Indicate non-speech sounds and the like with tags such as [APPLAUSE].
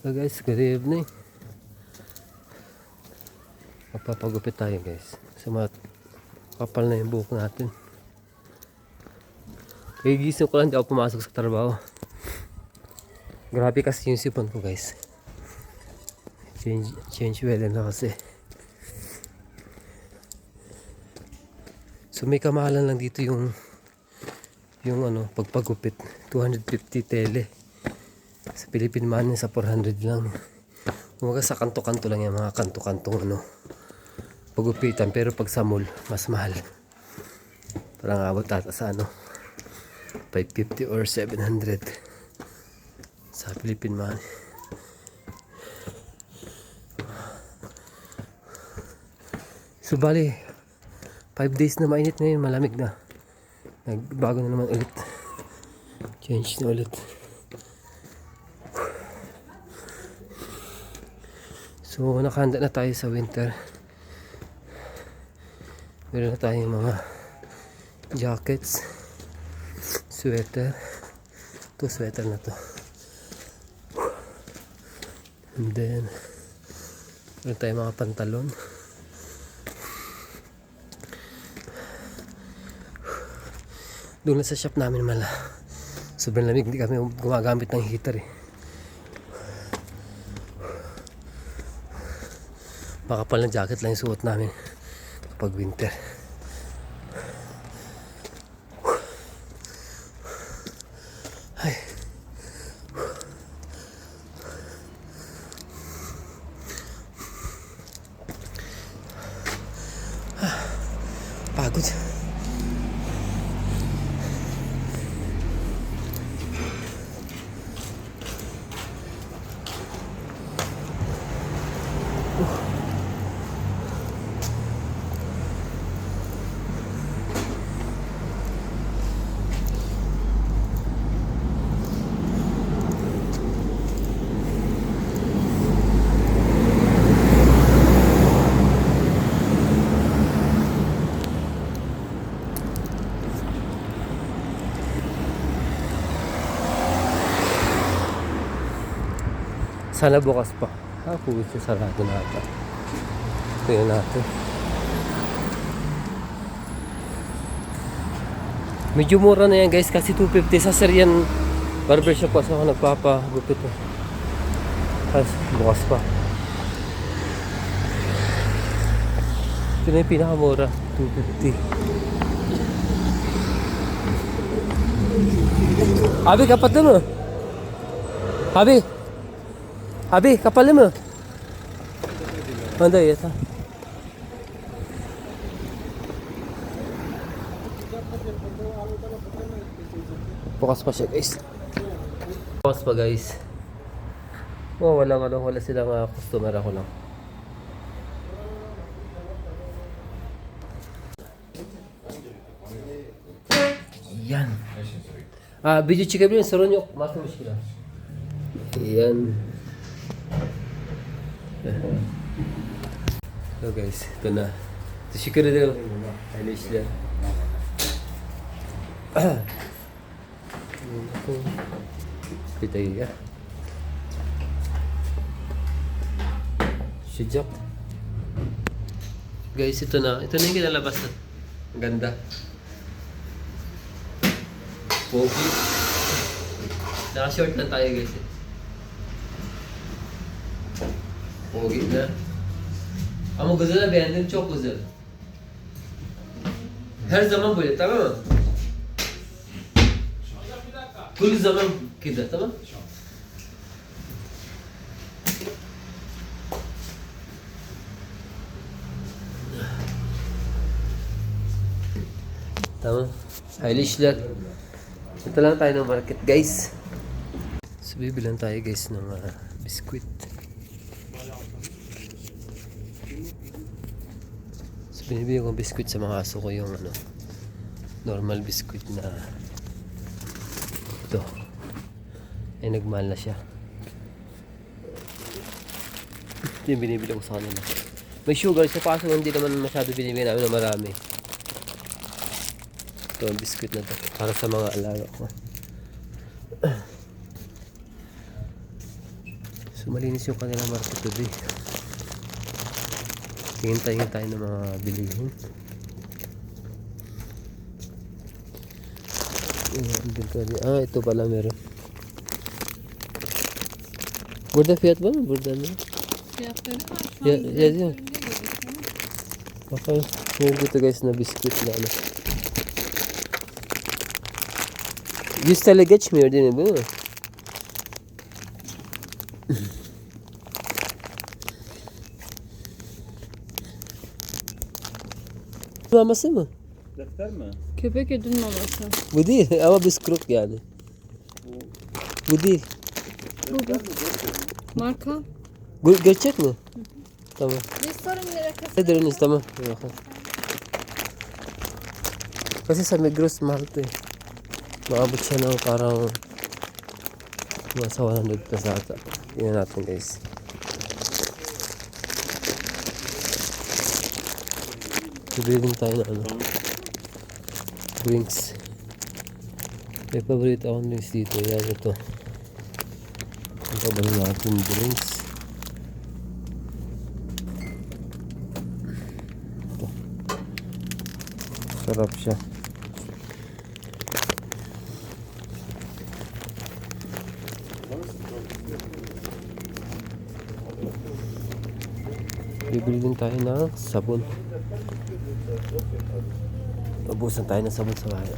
So guys, good evening. Magpapagupit tayo guys. Mga kapal na yung buhok natin. Kagigising ko lang, di ako pumasok sa trabaho. Grabe kasi yung sipon ko guys. Change, change weather na kasi. So may kamahalan lang dito yung yung ano, pagpagupit. 250 tele. Sa Philippine Money sa 400 lang. Umaga sa kanto-kanto lang yung mga kanto-kantong ano. Pagupitan. Pero pag sa mall, mas mahal. Parang abot ata sa ano. 550 or 700 sa Philippine Money. So bali, 5 days na mainit ngayon, malamig na. Nagbago na naman ulit. Change na ulit. So nakahanda na tayo sa winter. Meron na tayong mga jackets, sweater. Ito sweater na to. And then, meron tayong mga pantalon. Doon na sa shop namin mala. Sobrang lamig, hindi kami gumagamit ng heater eh. Makapal na jacket lang yung suot namin kapag winter. Ay. Ah, Pagod. Sana bukas pa. Ah, puwit siya sarado na ata. Tingnan natin. Medyo mura na yan guys kasi 250 sa Syrian barbershop kasi ako nagpapagupit na. Kasi bukas pa. Ito na yung pinakamura. 250. Abi, kapat na. Abi. Abi, kapalin mo. Manday, yata. Bukas pa siya, guys. Bukas pa, guys. Oh, wala ano, wala silang uh, customer ako lang. Yan. Ah, video check mo yun. Master mo siya. Yan. So guys, ito na. Teşekkür ederim. Hayırlı işler. Kita ya. Sejak. Guys, ito na. Ito na yung kinalabas na. Ganda. Pogi. Naka-short lang tayo guys. eh. Pogi na. Ama güzel beğendim çok güzel. Her zaman böyle tamam mı? Kul zaman kida tamam? Tamam. Hayırlı işler. Ito lang tayo market guys. So bibilan tayo guys ng ah, biskuit. Binibigyan ko biskuit sa mga aso ko yung ano normal biskuit na ito. Ay nagmahal na siya. Yung binibili ko sa kanila. May sugar sa kaso hindi naman masyado binibigyan namin na marami. Ito ang biskuit na to. Para sa mga alaga ko. [CLEARS THROAT] So malinis yung kanilang market today. Tingin tayo ng mga bilihin. Ah, ito pala meron. Burada fiyat var mı? Burada ne? Fiyatları var. Ya- yazıyor. gözüküyor. Bakalım. Meron dito guys na bisküvit na ano. 100 TL geçmiyor değil mi bu? Maması mı? Defter mi? Köpek ödül maması. Bu değil [LAUGHS] ama biskruk yani. Bu değil. Bu bu. Marka. Bu gerçek mi? Tamam. Bir sorun nere Nedir tamam. Bakalım. Kasi sa Migros mahal to eh. Maabot siya ng parang nasa 100 pesos ata. Tingnan natin guys. Bibili din tayo ng ano. Drinks. May paborito akong drinks dito. Yan ito. Ang paborito natin drinks. Sarap siya. Bibili din tayo ng sabon. Mabusan tayo ng sabon sa bahay.